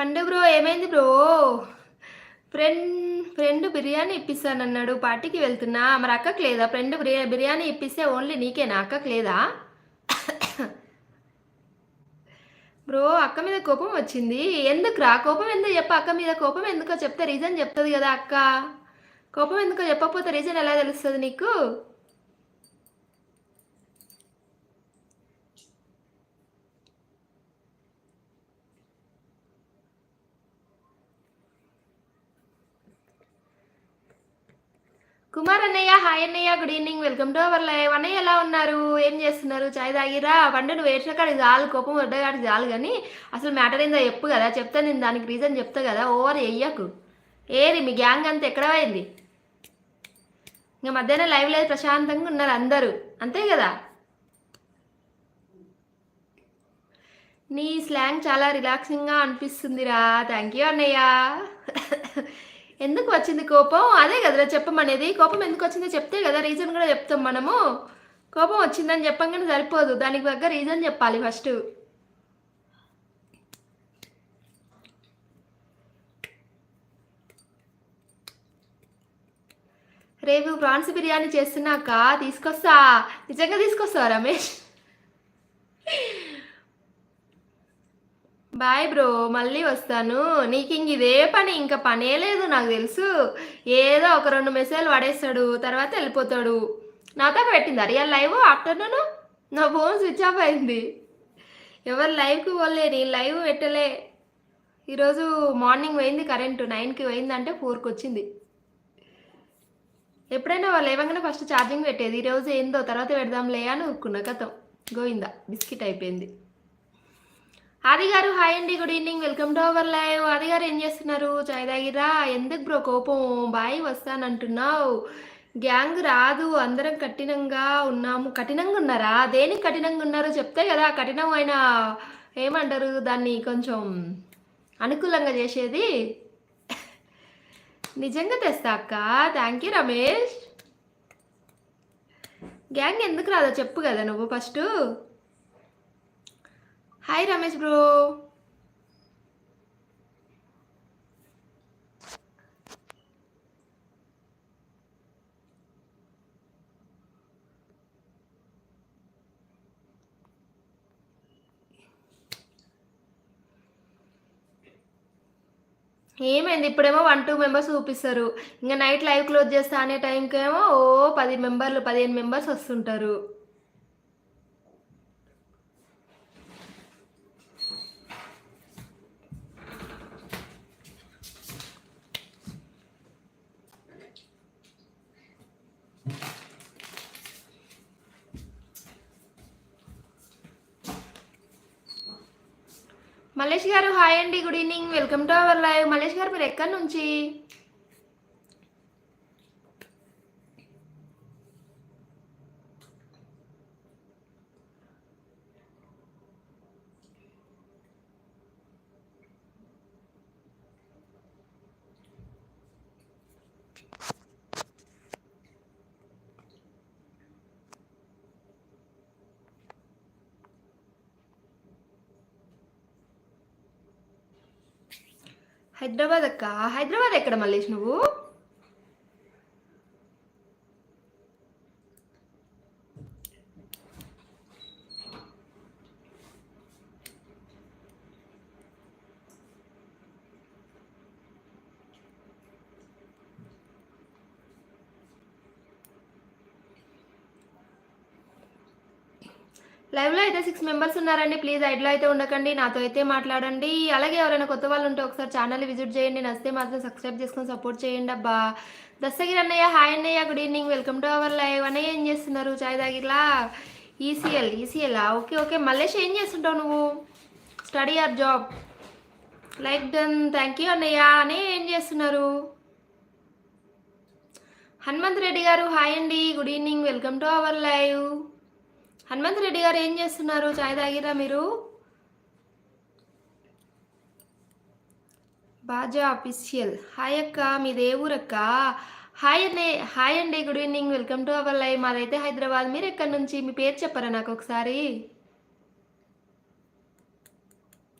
పండు బ్రో ఏమైంది bro? Friend friend biryani ఇప్పిస్తానన్నాడు పార్టీకి వెళ్తున్నా. మరి అక్కకు లేదా? ఫ్రెండ్ బిర్యా బిర్యానీ ఇప్పిస్తే ఓన్లీ నీకేనా? అక్కకు లేదా? బ్రో అక్క మీద కోపం వచ్చింది. ఎందుకురా? కోపం ఎందుకు చెప్ప? అక్క మీద కోపం ఎందుకో చెప్తే రీజన్ చెప్తుంది కదా అక్క. కోపం ఎందుకో చెప్పకపోతే రీజన్ ఎలా తెలుస్తుంది నీకు? కుమార్ అన్నయ్య హాయ్ అన్నయ్య good evening welcome to our live అన్నయ్య ఎలా ఉన్నారు? ఏం చేస్తున్నారు? చాయ్ తాగిరా? వంట నువ్వు వేసిన కాడికి చాలు కోపం వడ్డగాడికి చాలు కానీ అసలు మ్యాటర్ ఏందో చెప్పు కదా. చెప్తా నేను దానికి రీజన్ చెప్తా కదా. ఓవర్ వెయ్యకు ఏరి మీ గ్యాంగ్ అంతా ఎక్కడ పోయింది? ఇంకా మధ్యాహ్నం లైవ్ లేదు ప్రశాంతంగా ఉన్నారు అందరూ. అంతే కదా? నీ స్లాంగ్ చాలా రిలాక్సింగ్గా అనిపిస్తుందిరా. థ్యాంక్ యూ అన్నయ్య. ఎందుకు వచ్చింది కోపం? అదే కదరా చెప్పమనేది. కోపం ఎందుకు వచ్చిందో చెప్తే కదా రీజన్ కూడా చెప్తాం మనము. కోపం వచ్చిందని చెప్పంగానే సరిపోదు. దానికి తగ్గ రీజన్ చెప్పాలి ఫస్ట్ రేపు ప్రాన్స్ బిర్యానీ చేస్తున్నాక తీసుకొస్తా. నిజంగా తీసుకొస్తావా రమేష్? బాయ్ బ్రో మళ్ళీ వస్తాను. నీకు ఇంక ఇదే పని ఇంకా పనే లేదు నాకు తెలుసు. ఏదో ఒక రెండు మెసేజ్లు పడేస్తాడు తర్వాత వెళ్ళిపోతాడు. నాతో పెట్టింది రియల్ లైవ్ ఆఫ్టర్నూన్? నా ఫోన్ స్విచ్ ఆఫ్ అయింది. ఎవరు లైవ్కి పోలే నీ లైవ్ పెట్టలే. ఈరోజు మార్నింగ్ పోయింది కరెంటు నైన్కి పోయిందంటే ఫోర్కి వచ్చింది ఎప్పుడైనా వాళ్ళు లేవగానే ఫస్ట్ ఛార్జింగ్ పెట్టేది. ఈరోజు ఏందో తర్వాత పెడదాంలే అని ఊరుకున్న కథం. గోయిందా బిస్కెట్ అయిపోయింది. ఆది గారు హాయ్ అండి good evening welcome to our live. Adi garu ఏం చేస్తున్నారు? చాయ్ తాగిరా? ఎందుకు బ్రో కోపం? బాయ్ వస్తానంటున్నావు గ్యాంగ్ రాదు అందరం కఠినంగా ఉన్నాము. కఠినంగా ఉన్నారా? దేనికి కఠినంగా ఉన్నారో? చెప్తే కదా కఠినం అయిన ఏమంటారు దాన్ని కొంచెం అనుకూలంగా చేసేది? నిజంగా తెస్తా అక్క. Thank you Ramesh. గ్యాంగ్ ఎందుకు రాదో చెప్పు కదా నువ్వు ఫస్ట్. హాయ్ రమేష్ బ్రో ఏమైంది? ఇప్పుడేమో వన్ టూ మెంబర్స్ చూపిస్తారు. ఇంకా నైట్ లైవ్ క్లోజ్ చేస్తా అనే టైంకేమో ఓ పది మెంబర్లు పదిహేను మెంబర్స్ వస్తుంటారు. మల్లేష్ గారు హాయ్ అండి good evening. Welcome to our live. Mallesh garu మీరు ఎక్కడి నుంచి? హైదరాబాద్ అక్క. హైదరాబాద్ ఎక్కడ మల్లేష్ నువ్వు? లైవ్లో అయితే సిక్స్ మెంబర్స్ ఉన్నారండి. ప్లీజ్ ఐడ్లో అయితే ఉండకండి. నాతో అయితే మాట్లాడండి. అలాగే ఎవరైనా కొత్త వాళ్ళు ఉంటే ఒకసారి ఛానల్ విజిట్ చేయండి. నచ్చితే మాత్రం సబ్స్క్రైబ్ చేసుకొని సపోర్ట్ చేయండి అబ్బా. దస్తగిరి అన్నయ్య హాయ్ అన్నయ్య good evening welcome to our live అన్నయ్య ఏం చేస్తున్నారు? చాయ్ దాగిలా ECL ECL okay okay Mallesh ఏం చేస్తుంటావు నువ్వు? Study or job like done thank you అన్నయ్య. అనే ఏం చేస్తున్నారు? హనుమంత్ రెడ్డి గారు హాయ్ అండి. Good evening welcome to our live Hanumanth Reddy garu ఏం చేస్తున్నారు? చాయ్ తాగిరా మీరు? బాజా అఫీషియల్. హాయ్ అక్క మీది ఏ ఊరక్క హాయ్ అండి హాయ్ అండి good evening. Welcome to our live. మాదైతే హైదరాబాద్. మీరు ఎక్కడి నుంచి? మీ పేరు చెప్పరా నాకు ఒకసారి?